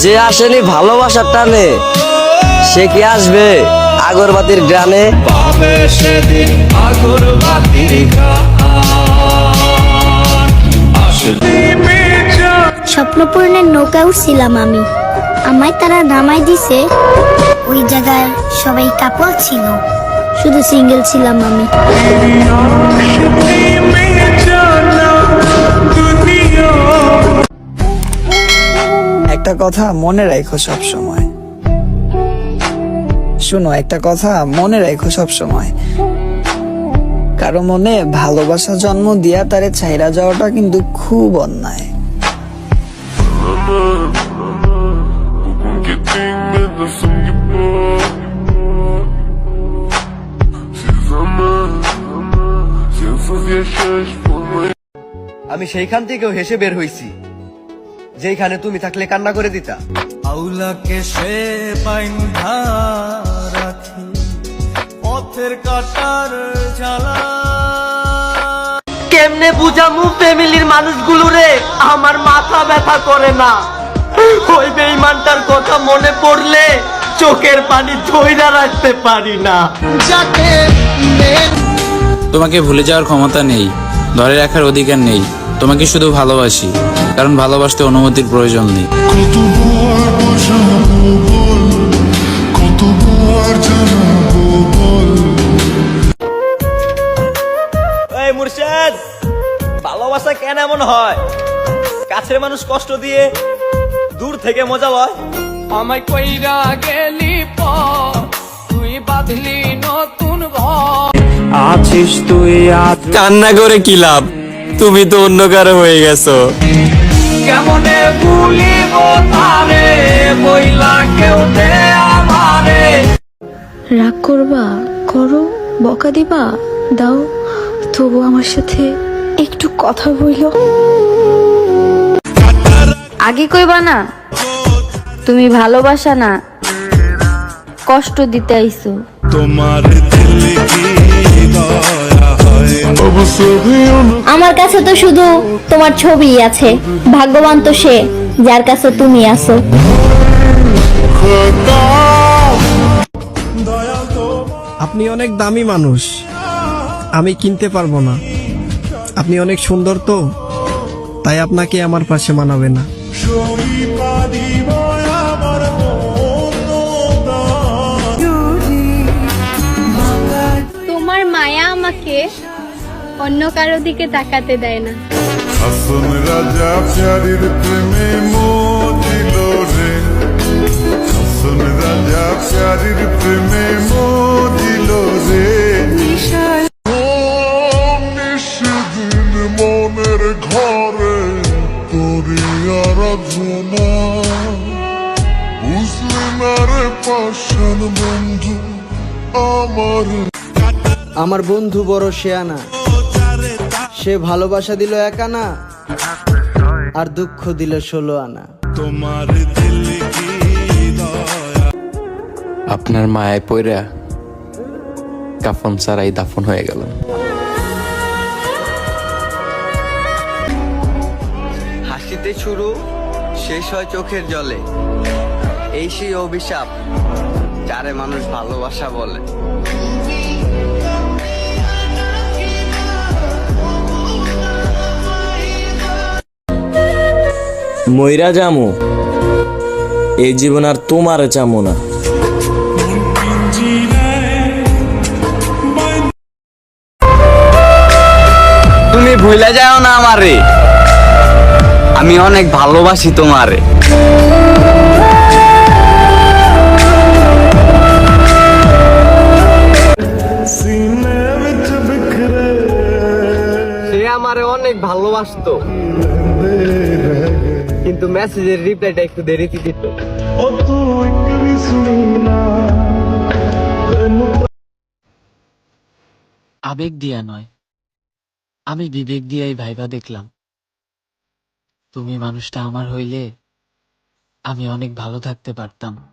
যে আসেনি ভালোবাসার টানে সে কি আসবে আগরবাতির গ্রামে স্বপ্নপূরণের নৌকা উঠছিলাম আমি। আমায় তারা নামাই দিছে। ওই জায়গায় সবাই কাপল ছিল। শুধু সিঙ্গেল ছিলাম আমি। একটা কথা মনে রাখো সব সময় শোনো, একটা কথা মনে রাখো সব সময় কারও মনে ভালোবাসা জন্ম দিয়া তারে ছাইরা যাওয়াটা কিন্তু খুব অন্যায়। আমি সেইখান থেকেও হেসে বের হইছি। যেখানে তুমি থাকলে কান্না করে দিতা। আউলাকে সে বাইন্ধা রাখি পথের কাটার জ্বালা। কেমনে বুঝামু ফ্যামিলির মানুষগুলো রে? আমার মাথা ব্যথা করে না। ওই বেইমানটার কথা মনে পড়লে চোখের পানি ধইরা রাখতে পারি না। যাকে তোমাকে ভুলে যাওয়ার ক্ষমতা নেই ধরে রাখার অধিকার নেই তোমাকে শুধু ভালোবাসি। কারণ ভালোবাসতে অনুমতির প্রয়োজন নেই। মুর্শেদ ভালোবাসা কেন এমন হয়? কাছের মানুষ কষ্ট দিয়ে দূর থেকে মজা লয়। আমায় কইরা গেলি তুই বাঁধলি নতুন আছিস তুই আজ কান্না করে কি লাভ? তুমি তো অন্য কারও হয়ে গেছো। কেমনে ভুলিব তারে? বইলা কেউ দে আমারে। রাগ করবা? করো। বকা দিবা? দাও। তবু আমার সাথে একটু কথা বইল। আগে কইবা না তুমি ভালোবাসা না কষ্ট দিতে আইছো। তোমার দিল কি আমার কাছে তো শুধু তোমার ছবি আছে। ভাগ্যবান তো সে যার কাছে তুমি আছো। আপনি অনেক দামি মানুষ। আমি কিনতে পারব না। আপনি অনেক সুন্দর তো তাই আপনাকে আমার পাশে মানাবে না। তোমার মায়া আমাকে অন্য কারও দিকে তাকাতে দেয় না। হাসন রাজা প্যারির প্রেমে মোদিল রে। হাসন রাজা প্যারির প্রেমে মোদিল রে। মনের ঘরে তোরি আরাধনা বুঝলি না রে পাশান বন্ধু আমার আমার বন্ধু বড় শেয়ানা। সে ভালোবাসা দিল একা না আর দুঃখ দিল ষোলো আনা। তোমার দিল কি দয়া? আপনার মায়ায় পইরা কাফন ছাড়াই দাফন হয়ে গেল হাসিতে শুরু শেষ হয় চোখের জলে। এই সেই অভিশাপ যারে মানুষ ভালোবাসা বলে। ময়রা জামু এই জীবন আর তোমার চামু না। তুমি ভুলে যাও না আমারে। আমি অনেক ভালোবাসি তোমারে। সে আমারে অনেক ভালোবাসতো। কিন্তু মেসেজের রিপ্লাইটা একটু দেরিতে দিত। আবেগ দিয়া নয়। আমি বিবেক দিয়াই ভাইবা দেখলাম। তুমি মানুষটা আমার হইলে আমি অনেক ভালো থাকতে পারতাম।